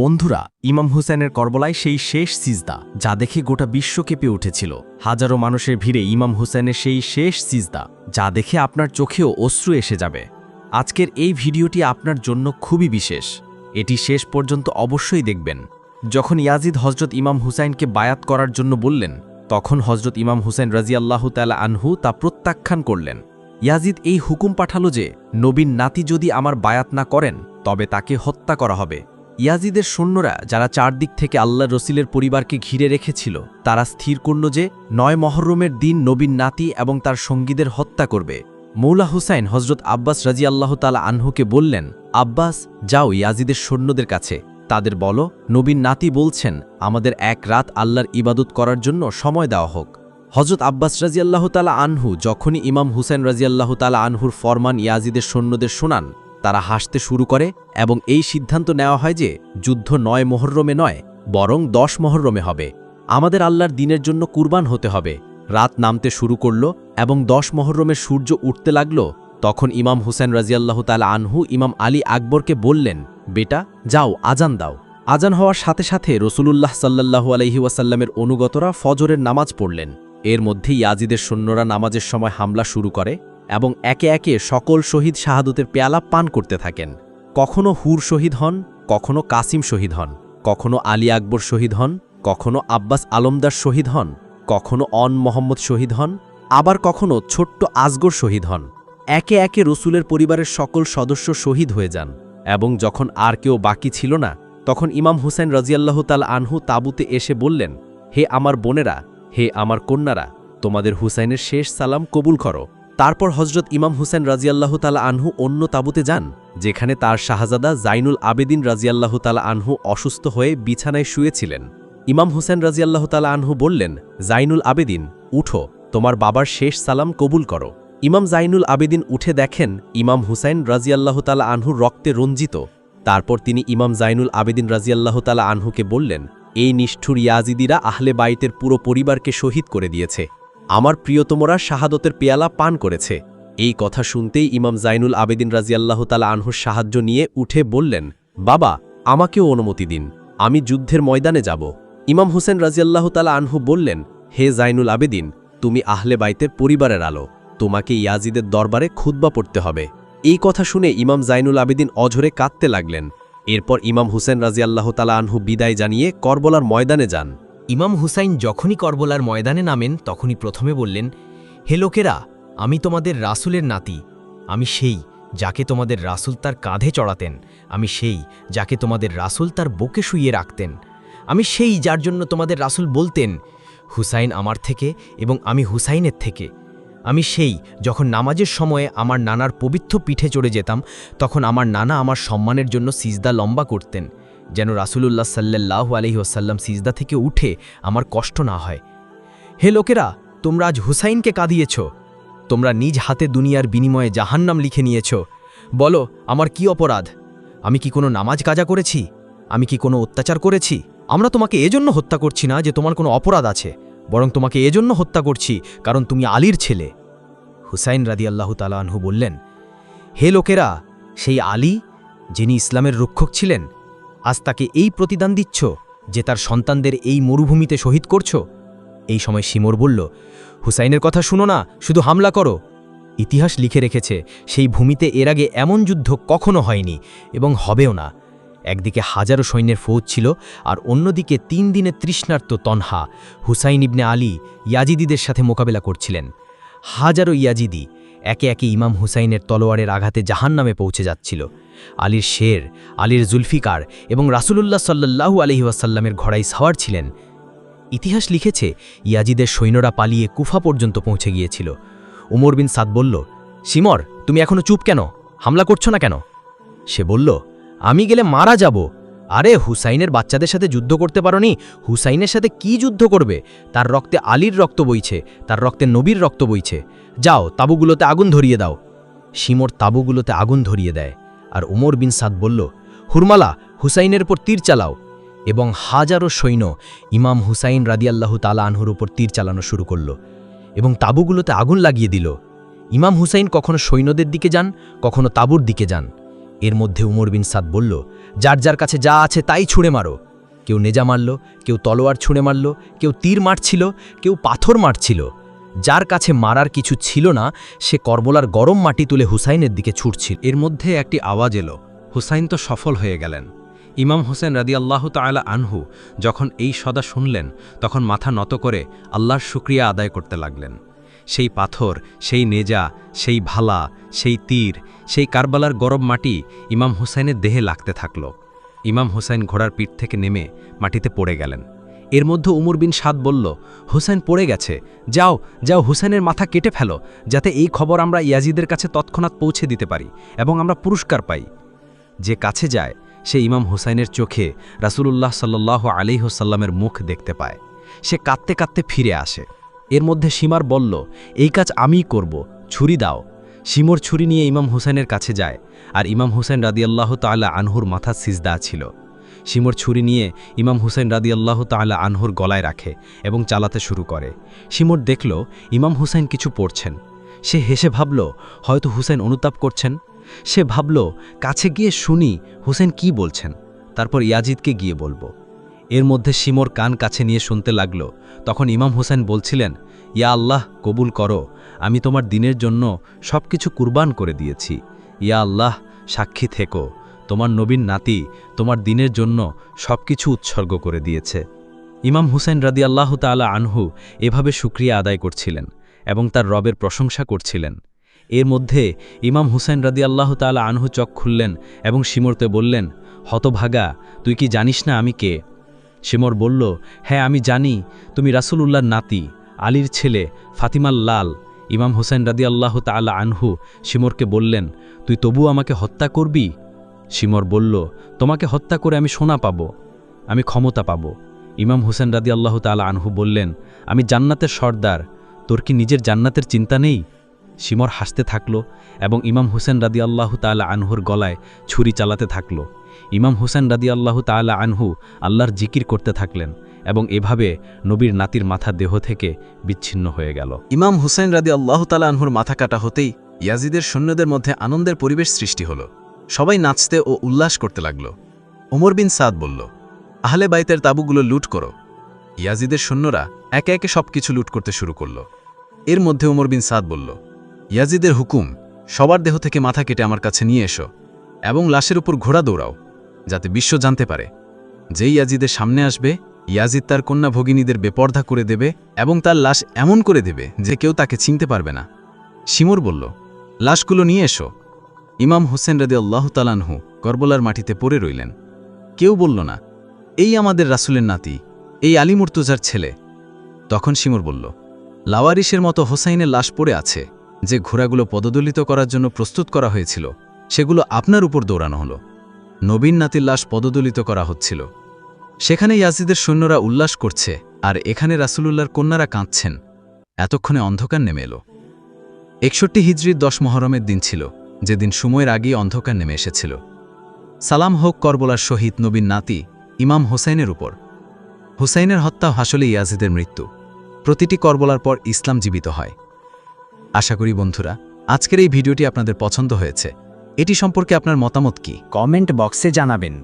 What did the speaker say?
বন্ধুরা, ইমাম হুসেনের করবলায় সেই শেষ সিজদা, যা দেখে গোটা বিশ্ব কেঁপে উঠেছিল। হাজারো মানুষের ভিড়ে ইমাম হুসেনের সেই শেষ সিজদা, যা দেখে আপনার চোখেও অশ্রু এসে যাবে। আজকের এই ভিডিওটি আপনার জন্য খুবই বিশেষ। এটি শেষ পর্যন্ত অবশ্যই দেখবেন। যখন ইয়াজিদ হজরত ইমাম হুসাইনকে বায়াত করার জন্য বললেন, তখন হজরত ইমাম হুসেন রাজিয়াল্লাহু তালা আনহু তা প্রত্যাখ্যান করলেন। ইয়াজিদ এই হুকুম পাঠালো যে নবীন নাতি যদি আমার বায়াত না করেন, তবে তাকে হত্যা করা হবে। ইয়াজিদের সৈন্যরা যারা চারদিক থেকে আল্লাহ রসিলের পরিবারকে ঘিরে রেখেছিল, তারা স্থির করল যে নয় মহরমের দিন নবীন নাতি এবং তার সঙ্গীদের হত্যা করবে। মৌলা হুসাইন হজরত আব্বাস রাজি আল্লাহ তালা আনহুকে বললেন, আব্বাস, যাও ইয়াজিদের সৈন্যদের কাছে। তাদের বলো নবীন নাতি বলছেন, আমাদের এক রাত আল্লাহর ইবাদত করার জন্য সময় দেওয়া হোক। হজরত আব্বাস রাজিয়াল্লাহ তালা আনহু যখনই ইমাম হুসেন রাজিয়াল্লাহ তালা আনহুর ফরমান ইয়াজিদের সৈন্যদের শোনান তারা হাসতে শুরু করে এবং এই সিদ্ধান্ত নেওয়া হয় যে যুদ্ধ নয় মহরমে নয়, বরং দশ মহরমে হবে। আমাদের আল্লাহর দিনের জন্য কুরবান হতে হবে। রাত নামতে শুরু করল এবং দশ মহরমে সূর্য উঠতে লাগল, তখন ইমাম হুসেন রাজিয়াল্লাহ তালা আনহু ইমাম আলী আকবরকে বললেন, বেটা, যাও, আজান দাও। আজান হওয়ার সাথে সাথে রসুলুল্লাহ সাল্লাহু আলহি ওয়াসাল্লামের অনুগতরা ফজরের নামাজ পড়লেন। এর মধ্যে ইয়াজিদের সৈন্যরা নামাজের সময় হামলা শুরু করে এবং একে একে সকল শহীদ শাহাদতের পেয়ালা পান করতে থাকেন। কখনো হুর শহীদ হন, কখনো কাসিম শহীদ হন, কখনো আলী আকবর শহীদ হন, কখনো আব্বাস আলমদার শহীদ হন, কখনো অন মোহাম্মদ শহীদ হন, আবার কখনো ছোট্ট আজগর শহীদ হন। একে একে রসুলের পরিবারের সকল সদস্য শহীদ হয়ে যান এবং যখন আর কেউ বাকি ছিল না, তখন ইমাম হুসেন রাজিয়াল্লাহ তাল আনহু তাবুতে এসে বললেন, হে আমার বোনেরা, হে আমার কন্যারা, তোমাদের হুসাইনের শেষ সালাম কবুল করো। তারপর হজরত ইমাম হুসেন রাজিয়াল্লাহ তালা আনহু অন্য তাবুতে যান, যেখানে তার শাহজাদা জাইনুল আবেদিন রাজিয়াল্লাহ তালা আনহু অসুস্থ হয়ে বিছানায় শুয়েছিলেন। ইমাম হুসেন রাজিয়াল্লাহ তালা আনহু বললেন, জাইনুল আবেদিন, উঠো, তোমার বাবার শেষ সালাম কবুল করো। ইমাম জাইনুল আবেদিন উঠে দেখেন, ইমাম হুসাইন রাজিয়াল্লাহ তালা আনহুর রক্তে রঞ্জিত। তারপর তিনি ইমাম জাইনুল আবেদিন রাজিয়াল্লাহ তালা আনহুকে বললেন, এই নিষ্ঠুর ইয়াজিদিরা আহলে বাইতের পুরো পরিবারকে শহীদ করে দিয়েছে। আমার প্রিয়তমরা শাহাদতের পেয়ালা পান করেছে। এই কথা শুনতেই ইমাম জাইনুল আবেদিন রাজিয়াল্লাহ তালা আনহুর সাহায্য নিয়ে উঠে বললেন, বাবা, আমাকেও অনুমতি দিন, আমি যুদ্ধের ময়দানে যাব। ইমাম হুসেন রাজিয়াল্লাহ তালা আনহু বললেন, হে জাইনুল আবেদিন, তুমি আহলে বাইতের পরিবারের আলো, তোমাকে ইয়াজিদের দরবারে খুদ্া পড়তে হবে। এই কথা শুনে ইমাম জাইনুল আবেদিন অঝরে কাঁদতে লাগলেন। এরপর ইমাম হুসেন রাজিয়াল্লাহ তালা আনহু বিদায় জানিয়ে করবলার ময়দানে যান। ইমাম হুসাইন যখনই করবলার ময়দানে নামেন, তখনই প্রথমে বললেন, হে লোকেরা, আমি তোমাদের রাসুলের নাতি। আমি সেই যাকে তোমাদের রাসুল তার কাঁধে চড়াতেন। আমি সেই যাকে তোমাদের রাসুল তার বুকে শুইয়ে রাখতেন। আমি সেই যার জন্য তোমাদের রাসুল বলতেন, হুসাইন আমার থেকে এবং আমি হুসাইনের থেকে। আমি সেই যখন নামাজের সময়ে আমার নানার পবিত্র পিঠে চড়ে যেতাম, তখন আমার নানা আমার সম্মানের জন্য সিজদা লম্বা করতেন। যেন রাসুলুল্লাহ সাল্লাহ আলহি ওসাল্লাম সিজদা থেকে উঠে আমার কষ্ট না হয়। হে লোকেরা, তোমরা আজ হুসাইনকে কাঁদিয়েছ। তোমরা নিজ হাতে দুনিয়ার বিনিময়ে জাহান্নাম লিখে নিয়েছ। বলো, আমার কি অপরাধ? আমি কি কোনো নামাজ কাজা করেছি? আমি কি কোনো অত্যাচার করেছি? আমরা তোমাকে এজন্য হত্যা করছি না যে তোমার কোনো অপরাধ আছে, বরং তোমাকে এজন্য হত্যা করছি কারণ তুমি আলীর ছেলে। হুসাইন রাদি আল্লাহ তালাহু বললেন, হে লোকেরা, সেই আলী, যিনি ইসলামের রক্ষক ছিলেন আজ তাকে এই প্রতিদান দিচ্ছ যে তার সন্তানদের এই মরুভূমিতে শহীদ করছ? এই সময় সিমর বলল, হুসাইনের কথা শুনো না, শুধু হামলা করো। ইতিহাস লিখে রেখেছে, সেই ভূমিতে এর আগে এমন যুদ্ধ কখনো হয়নি এবং হবেও না। একদিকে হাজারো সৈন্যের ফৌজ ছিল আর অন্যদিকে তিন দিনে তৃষ্ণার্ত তনহা, হুসাইন ইবনে আলী, ইয়াজিদিদের সাথে মোকাবেলা করছিলেন। হাজারো ইয়াজিদি একে একে ইমাম হুসাইনের তলোয়ারের আঘাতে জাহান নামে পৌঁছে যাচ্ছিল। আলীর শের, আলীর জুলফিকার এবং রাসুলুল্লাহ সাল্লাহু আলহিউসাল্লামের ঘড়াই সাওয়ার ছিলেন। ইতিহাস লিখেছে, ইয়াজিদের সৈন্যরা পালিয়ে কুফা পর্যন্ত পৌঁছে গিয়েছিল। উমর বিন সাদ বলল সিমর তুমি এখনও চুপ কেন? হামলা করছ না কেন? সে বলল, আমি গেলে মারা যাব। আরে, হুসাইনের বাচ্চাদের সাথে যুদ্ধ করতে পারোনি? হুসাইনের সাথে কি যুদ্ধ করবে? তার রক্তে আলীর রক্ত বইছে, তার রক্তে নবীর রক্ত বইছে। যাও, তাবুগুলোতে আগুন ধরিয়ে দাও। সিমর তাবুগুলোতে আগুন ধরিয়ে দেয়, আর উমর বিন সাদ বলল, হুরমালা, হুসাইনের উপর তীর চালাও। এবং হাজারো সৈন্য ইমাম হুসাইন রাদিয়াল্লাহু তালা আনহুর উপর তীর চালানো শুরু করল এবং তাবুগুলোতে আগুন লাগিয়ে দিল। ইমাম হুসাইন কখনো সৈন্যদের দিকে যান, কখনো তাবুর দিকে যান। এর মধ্যে উমর বিন সাদ বলল, যার যার কাছে যা আছে তাই ছুঁড়ে মারো। কেউ নেজা মারল, কেউ তলোয়ার ছুঁড়ে মারল, কেউ তীর মারছিল, কেউ পাথর মারছিল। যার কাছে মারার কিছু ছিল না, সে করবলার গরম মাটি তুলে হুসাইনের দিকে ছুটছিল এর মধ্যে একটি আওয়াজ এলো, হুসাইন তো সফল হয়ে গেলেন। ইমাম হোসেন রাদি আল্লাহ তালা আনহু যখন এই সদা শুনলেন, তখন মাথা নত করে আল্লাহর শুক্রিয়া আদায় করতে লাগলেন। সেই পাথর, সেই নেজা, সেই ভালা, সেই তীর সেই কারবালার গরম মাটি ইমাম হুসাইনের দেহে লাগতে থাকল। ইমাম হুসাইন ঘোড়ার পিঠ থেকে নেমে মাটিতে পড়ে গেলেন। এর মধ্যে উমর বিন সাদ বলল হুসেন পড়ে গেছে। যাও যাও হুসেনের মাথা কেটে ফেলো, যাতে এই খবর আমরা ইয়াজিদের কাছে তৎক্ষণাৎ পৌঁছে দিতে পারি এবং আমরা পুরস্কার পাই। যে কাছে যায়, সে ইমাম হুসাইনের চোখে রাসূলুল্লাহ সাল্লাহ আলিহসাল্লামের মুখ দেখতে পায়। সে কাঁদতে কাঁদতে ফিরে আসে। এর মধ্যে সীমার বলল, এই কাজ আমিই করব, ছুরি দাও। সীমর ছুরি নিয়ে ইমাম হুসাইনের কাছে যায়, আর ইমাম হুসাইন রাদিয়াল্লাহ তাআলা আনহুর মাথা সিজদা ছিল। সিমর ছুরি নিয়ে ইমাম হুসেন রাদিয়াল্লাহ তাআলা আনহুর গলায় রাখে এবং চালাতে শুরু করে। সিমর দেখল ইমাম হুসাইন কিছু পড়ছেন। সে হেসে ভাবল, হয়তো হুসেন অনুতাপ করছেন? সে ভাবল, কাছে গিয়ে শুনি হুসেন কি বলছেন? তারপর ইয়াজিদকে গিয়ে বলব এর মধ্যে সিমর কান কাছে নিয়ে শুনতে লাগল। তখন ইমাম হুসেন বলছিলেন, ইয়া আল্লাহ, কবুল করো। আমি তোমার দিনের জন্য সব কিছু কুরবান করে দিয়েছি। ইয়া আল্লাহ, সাক্ষী থেকো। তোমার নবীন নাতি তোমার দিনের জন্য সব কিছু উৎসর্গ করে দিয়েছে। ইমাম হুসেন রাদি আল্লাহ তালা আনহু এভাবে সুক্রিয়া আদায় করছিলেন এবং তার রবের প্রশংসা করছিলেন। এর মধ্যে ইমাম হুসেন রাদি আল্লাহ তালা আনহু চক খুললেন এবং সিমরতে বললেন, হতভাগা, তুই কি জানিস না আমি কে? সিমর বলল হ্যাঁ আমি জানি, তুমি রাসূলুল্লাহর নাতি, আলীর ছেলে ফাতিমাল লাল। ইমাম হোসেন রাদি আল্লাহ তালা আনহু সিমরকে বললেন, তুই তবু আমাকে হত্যা করবি? সিমর বলল, তোমাকে হত্যা করে আমি সোনা পাব, আমি ক্ষমতা পাব। ইমাম হুসেন রাদি আল্লাহ তালা আনহু বললেন, আমি জান্নাতের সর্দার, তোর কি নিজের জান্নাতের চিন্তা নেই? সিমর হাসতে থাকল এবং ইমাম হুসেন রাদি আল্লাহ তালা আনহুর গলায় ছুরি চালাতে থাকল। ইমাম হুসেন রাদি আল্লাহ তালা আনহু আল্লাহর জিকির করতে থাকলেন এবং এভাবে নবীর নাতির মাথা দেহ থেকে বিচ্ছিন্ন হয়ে গেল। ইমাম হুসাইন রাদি আল্লাহ তালা আনহুর মাথা কাটা হতেই ইয়াজিদের সৈন্যদের মধ্যে আনন্দের পরিবেশ সৃষ্টি হল। সবাই নাচতে ও উল্লাস করতে লাগল। ওমর বিন সাদ বলল, আহলে বাইতের তাবুগুলো লুট করো। ইয়াজিদের সৈন্যরা একে একে সব কিছু লুট করতে শুরু করল। এর মধ্যে ওমর বিন সাদ বলল ইয়াজিদের হুকুম, সবার দেহ থেকে মাথা কেটে আমার কাছে নিয়ে এসো এবং লাশের উপর ঘোড়া দৌড়াও, যাতে বিশ্ব জানতে পারে। যেই ইয়াজিদের সামনে আসবে, ইয়াজিদ তার কন্যা ভগিনীদের বেপর্দা করে দেবে এবং তার লাশ এমন করে দেবে যে কেউ তাকে চিনতে পারবে না। শিমুর বলল, লাশগুলো নিয়ে এসো। ইমাম হোসেন রাদে আল্লাহ তালানহু করবলার মাটিতে পড়ে রইলেন। কেউ বলল না, এই আমাদের রাসুলের নাতি, এই আলী মুর্তুজার ছেলে। তখন শিমুর বলল লাওয়ারিসের মতো হোসাইনের লাশ পড়ে আছে। যে ঘোড়াগুলো পদদলিত করার জন্য প্রস্তুত করা হয়েছিল, সেগুলো আপনার উপর দৌড়ানো হলো। নবীন নাতির লাশ পদদলিত করা হচ্ছিল। সেখানে ইয়াজিদের সৈন্যরা উল্লাস করছে আর এখানে রাসুলুল্লাহর কন্যারা কাঁদছেন। এতক্ষণে অন্ধকার নেমে এলো। একষট্টি হিজড়ির দশ মহরমের দিন ছিল, যেদিন সময়ের আগেই অন্ধকার নেমে এসেছিল। সালাম হোক করবলার শহীদ নবীন নাতি, ইমাম হোসাইনের উপর। হুসাইনের হত্যা হাসলে ইয়াজিদের মৃত্যু। প্রতিটি করবলার পর ইসলাম জীবিত হয়। আশা করি বন্ধুরা, আজকের এই ভিডিওটি আপনাদের পছন্দ হয়েছে। এটি সম্পর্কে আপনার মতামত কি? কমেন্ট বক্সে জানাবেন।